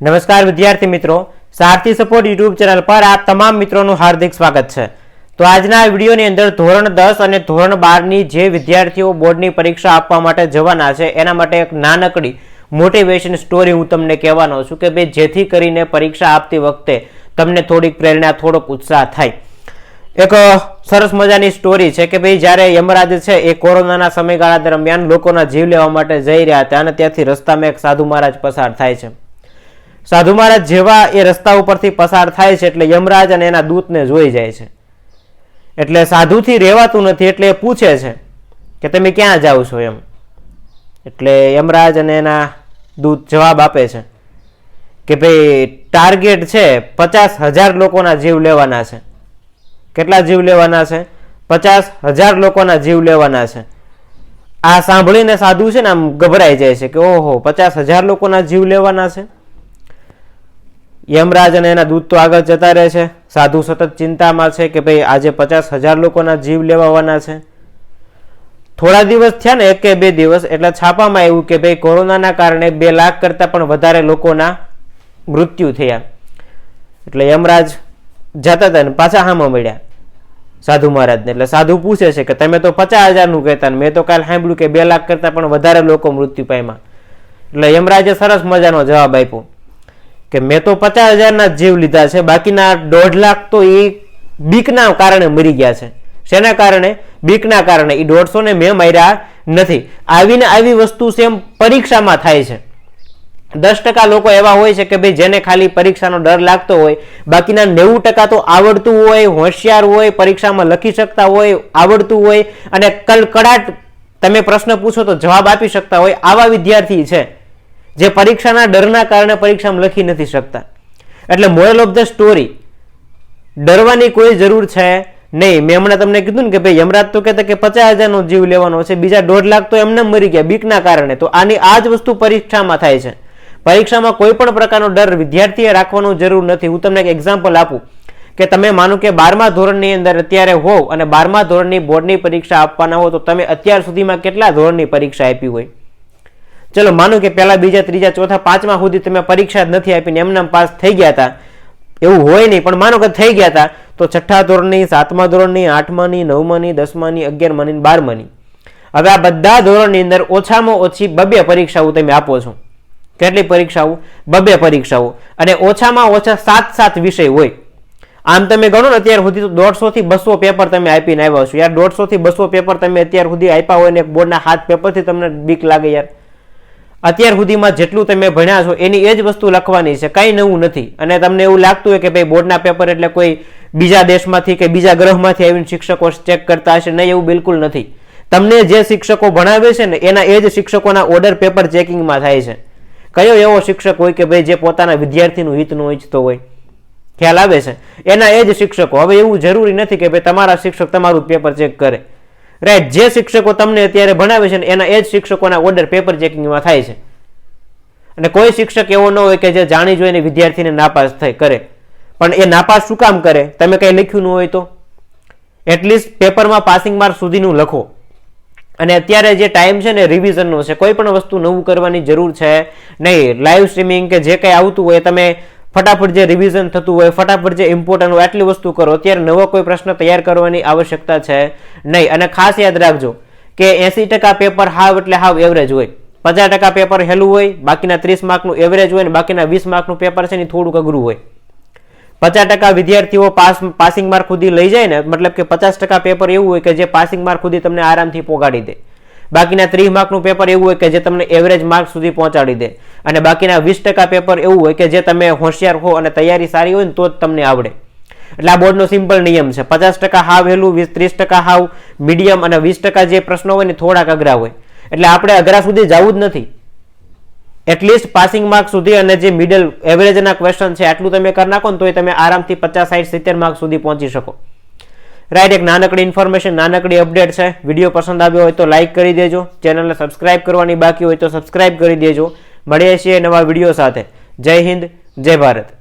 નમસ્કાર વિદ્યાર્થી મિત્રો. સારથી સપોર્ટ યુટ્યુબ ચેનલ પર આપ તમામ મિત્રોનું હાર્દિક સ્વાગત છે. તો આજના વિડીયોની અંદર ધોરણ દસ અને ધોરણ બારની જે વિદ્યાર્થીઓ બોર્ડની પરીક્ષા આપવા માટે જવાના છે, એના માટે એક નાનકડી મોટિવેશન સ્ટોરી હું તમને કહેવાનો છું કે ભાઈ જેથી કરીને પરીક્ષા આપતી વખતે તમને થોડીક પ્રેરણા, થોડોક ઉત્સાહ થાય. એક સરસ મજાની સ્ટોરી છે કે ભાઈ જ્યારે યમરાજ છે એ કોરોનાના સમયગાળા દરમિયાન લોકોના જીવ લેવા માટે જઈ રહ્યા હતા અને ત્યાંથી રસ્તામાં એક સાધુ મહારાજ પસાર થાય છે. સાધુ મહારાજ જેવા એ રસ્તા ઉપરથી પસાર થાય છે એટલે યમરાજ અને એના દૂતને જોઈ જાય છે. એટલે સાધુથી રહેવાતું નથી એટલે એ પૂછે છે કે તમે ક્યાં જાઓ છો એમ. એટલે યમરાજ અને એના દૂત જવાબ આપે છે કે ભાઈ ટાર્ગેટ છે પચાસ હજાર લોકોના જીવ લેવાના છે. કેટલા જીવ લેવાના છે? પચાસ હજાર લોકોના જીવ લેવાના છે. આ સાંભળીને સાધુ છે ને આમ ગભરાઈ જાય છે કે ઓહો, પચાસ હજાર લોકોના જીવ લેવાના છે? યમરાજ અને એના દૂત તો આગળ જતા રહે છે. સાધુ સતત ચિંતામાં છે કે ભાઈ આજે પચાસ હજાર લોકોના જીવ લેવાવાના છે. થોડા દિવસ થયા ને એક કે બે દિવસ એટલે છાપામાં આવ્યું કે ભાઈ કોરોનાના કારણે બે લાખ કરતાં પણ વધારે લોકોના મૃત્યુ થયા. એટલે યમરાજ જતા હતા ને પાછા હામાં મળ્યા સાધુ મહારાજને. એટલે સાધુ પૂછે છે કે તમે તો પચાસ હજારનું કહેતા ને મેં તો કાલ સાંભળ્યું કે બે લાખ કરતાં પણ વધારે લોકો મૃત્યુ પામ્યા. એટલે યમરાજે સરસ મજાનો જવાબ આપ્યો. કે મેં તો પચાસ હજારના જીવ લીધા છે, બાકીના દોઢ લાખ તો એ બીકના કારણે મરી ગયા છે. શેના કારણે? બીકના કારણે. એ દોઢસોને મેં માર્યા નથી. આવીને આવી વસ્તુ સેમ પરીક્ષામાં થાય છે. દસ ટકા લોકો એવા હોય છે કે ભાઈ જેને ખાલી પરીક્ષાનો ડર લાગતો હોય, બાકીના નેવું ટકા તો આવડતું હોય, હોશિયાર હોય, પરીક્ષામાં લખી શકતા હોય, આવડતું હોય અને કલકડાટ તમે પ્રશ્ન પૂછો તો જવાબ આપી શકતા હોય, આવા વિદ્યાર્થી છે. જે પરીક્ષાના ડરના કારણે પરીક્ષામાં લખી નથી શકતા. એટલે મોરલ ઓફ ધ સ્ટોરી, ડરવાની કોઈ જરૂર છે નહીં. મેં હમણાં તમને કીધું ને કે ભાઈ યમરાજ તો કહેતા કે પચાસ હજારનો જીવ લેવાનો છે, બીજા દોઢ લાખ તો એમને મરી ગયા બીકના કારણે. તો આની આ જ વસ્તુ પરીક્ષામાં થાય છે. પરીક્ષામાં કોઈ પણ પ્રકારનો ડર વિદ્યાર્થીએ રાખવાનો જરૂર નથી. હું તમને એક એક્ઝામ્પલ આપું કે તમે માનો કે બારમા ધોરણની અંદર અત્યારે હોવ અને બારમા ધોરણની બોર્ડની પરીક્ષા આપવાના હો, તો તમે અત્યાર સુધીમાં કેટલા ધોરણની પરીક્ષા આપી હોય? ચલો, માનો કે પહેલા, બીજા, ત્રીજા, ચોથા, પાંચમા સુધી તમે પરીક્ષા નથી આપીને એમનામ પાસ થઈ ગયા હતા. એવું હોય નહીં, પણ માનો કે થઈ ગયા હતા, તો છઠ્ઠા ધોરણની, સાતમા ધોરણની, આઠમાની, નવમાની, દસમાની, અગિયારમાની બારમાની. હવે આ બધા ધોરણની અંદર ઓછામાં ઓછી બબે પરીક્ષાઓ તમે આપો છો. કેટલી પરીક્ષાઓ? બબે પરીક્ષાઓ. અને ઓછામાં ઓછા સાત સાત વિષય હોય. આમ તમે ગણો ને અત્યાર સુધી તો દોઢસો થી બસો પેપર તમે આપીને આવ્યા છો યાર, દોઢસો થી બસો પેપર તમે અત્યાર સુધી આપ્યા હોય ને એક બોર્ડના હાથ પેપરથી તમને બીક લાગે યાર. અત્યાર સુધીમાં જેટલું તમે ભણ્યા છો, એની એ જ વસ્તુ લખવાની છે, કંઈ નવું નથી. અને તમને એવું લાગતું હોય કે ભાઈ બોર્ડના પેપર એટલે કોઈ બીજા દેશમાંથી કે બીજા ગ્રહમાંથી આવીને શિક્ષકો ચેક કરતા હશે, નહીં, એવું બિલકુલ નથી. તમને જે શિક્ષકો ભણાવે છે ને, એના એ જ શિક્ષકોના ઓર્ડર પેપર ચેકિંગમાં થાય છે. કયો એવો શિક્ષક હોય કે ભાઈ જે પોતાના વિદ્યાર્થીનું હિતનું ઈચ્છતો હોય? ખ્યાલ આવે છે? એના એ જ શિક્ષકો. હવે એવું જરૂરી નથી કે ભાઈ તમારા શિક્ષક તમારું પેપર ચેક કરે. રાઈટ જે શિક્ષકો તમને અત્યારે ભણાવે છે ને એના એ જ શિક્ષકોના ઓર્ડર પેપર ચેકિંગમાં થાય છે. અને કોઈ શિક્ષક એવો ન હોય કે જે જાણી જોઈને વિદ્યાર્થીને નાપાસ થાય કરે. પણ એ નાપાસ શું કામ કરે? તમે કંઈ લખ્યું ન હોય તો? એટલીસ્ટ પેપરમાં પાસિંગ માર્ક સુધીનું લખો. અને અત્યારે જે ટાઈમ છે ને રિવિઝનનો છે, કોઈ પણ વસ્તુ નવું કરવાની જરૂર છે નહીં. લાઈવ સ્ટ્રીમિંગ કે જે કંઈ આવતું હોય, તમે ફટાફટ જે રિવિઝન થતું હોય, ફટાફટ જે ઇમ્પોર્ટન્ટ હોય આટલી વસ્તુ કરો, અત્યારે નવો કોઈ પ્રશ્ન તૈયાર કરવાની આવશ્યકતા છે નહીં. અને ખાસ યાદ રાખજો કે એસી ટકા પેપર હાવ એટલે હાવ એવરેજ હોય. પચાસ ટકા પેપર હેલું હોય, બાકીના ત્રીસ માર્કનું એવરેજ હોય અને બાકીના વીસ માર્કનું પેપર છે ને થોડુંક અઘરું હોય. પચાસ ટકા વિદ્યાર્થીઓ પાસ પાસિંગ માર્ક સુધી લઈ જાય ને, મતલબ કે પચાસ ટકા પેપર એવું હોય કે જે પાસિંગ માર્ક સુધી તમને આરામથી પોગાડી દે. બાકીના ત્રીસ માર્કનું પેપર એવું હોય કે જે તમને એવરેજ માર્ક સુધી પહોંચાડી દે. અને બાકીના વીસ ટકા પેપર એવું હોય કે જે તમે હોશિયાર હો અને તૈયારી સારી હોય ને તો જ તમને આવડે. એટલે આ બોર્ડનો સિમ્પલ નિયમ છે. પચાસ ટકા હાવ હેલું વીસ, ત્રીસ ટકા હાવ મીડિયમ અને વીસ ટકા જે પ્રશ્નો હોય ને થોડાક અઘરા હોય. એટલે આપણે અઘરા સુધી જવું જ નથી. એટલીસ્ટ પાસિંગ માર્ક સુધી અને જે મિડલ એવરેજના ક્વેશ્ચન છે, આટલું તમે કરી નાખો ને તો તમે આરામથી પચાસ સાઠ સિત્તેર માર્ક સુધી પહોંચી શકો. રાઈટ એક નાનકડી ઇન્ફોર્મેશન નાનકડી અપડેટ છે. વીડિયો પસંદ આવ્યો હોય તો લાઇક કરી દેજો. ચેનલને સબસ્ક્રાઇબ કરવાની બાકી હોય તો સબસ્ક્રાઇબ કરી દેજો. મળીએ છીએ નવા વીડિયો સાથે. જય હિન્દ, જય ભારત.